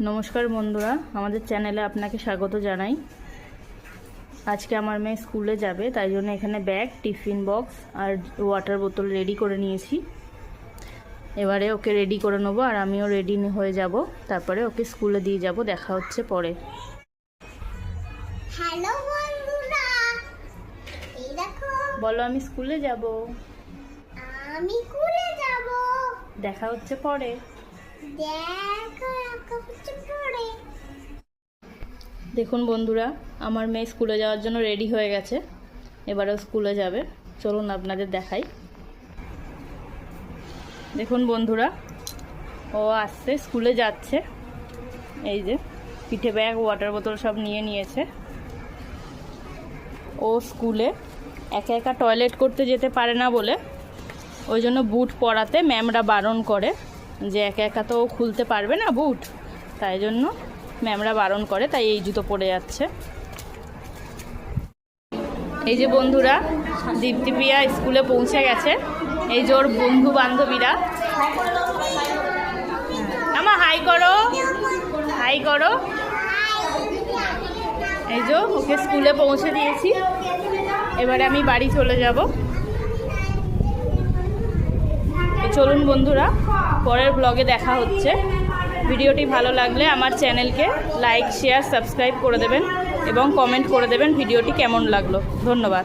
নমস্কার বন্ধুরা আমাদের চ্যানেলে আপনাকে স্বাগত জানাই। আজকে আমার মেয়ে স্কুলে যাবে তাই জন্য এখানে ব্যাগ টিফিন বক্স আর ওয়াটার বোতল রেডি করে নিয়েছি। এবারে ওকে রেডি করে নেব আর আমিও রেডি হয়ে যাব। তারপরে ওকে স্কুলে দিয়ে যাব দেখা হচ্ছে পরে। হ্যালো বন্ধুরা এই দেখো। বলো আমি স্কুলে যাব। আমি স্কুলে যাব। দেখা হচ্ছে পরে। দেখো। দেখুন বন্ধুরা, আমার মেয়ে স্কুলে যাওয়ার জন্য রেডি হয়ে গেছে। এবারেও স্কুলে যাবে। চলুন আপনাদের দেখাই। দেখুন বন্ধুরা, ও আসছে, স্কুলে যাচ্ছে। এই যে, পিঠে ব্যাগ ওয়াটার বোতল সব নিয়ে নিয়েছে। ও স্কুলে একা একা টয়লেট করতে যেতে পারে না বলে, ওই জন্য বুট পরাতে ম্যামরা বারণ করে যে একা একা তো ও খুলতে পারবে না বুট তাই জন্য ম্যামরা বারণ করে, তাই এই জুতো পরে যাচ্ছে। এই যে বন্ধুরা দীপ্তিপ্রিয়া স্কুলে পৌঁছে গেছে। এই যে ওর বন্ধু বান্ধবীরা। আমা হাই করো। হাই করো। এই যে ওকে স্কুলে পৌঁছে দিয়েছি। এবারে আমি বাড়ি চলে যাব। চলুন বন্ধুরা, পরের ব্লগে দেখা হচ্ছে। ভিডিওটি ভালো লাগলে আমার চ্যানেলকে লাইক, শেয়ার, সাবস্ক্রাইব করে দেবেন এবং কমেন্ট করে দেবেন ভিডিওটি কেমন লাগল। ধন্যবাদ।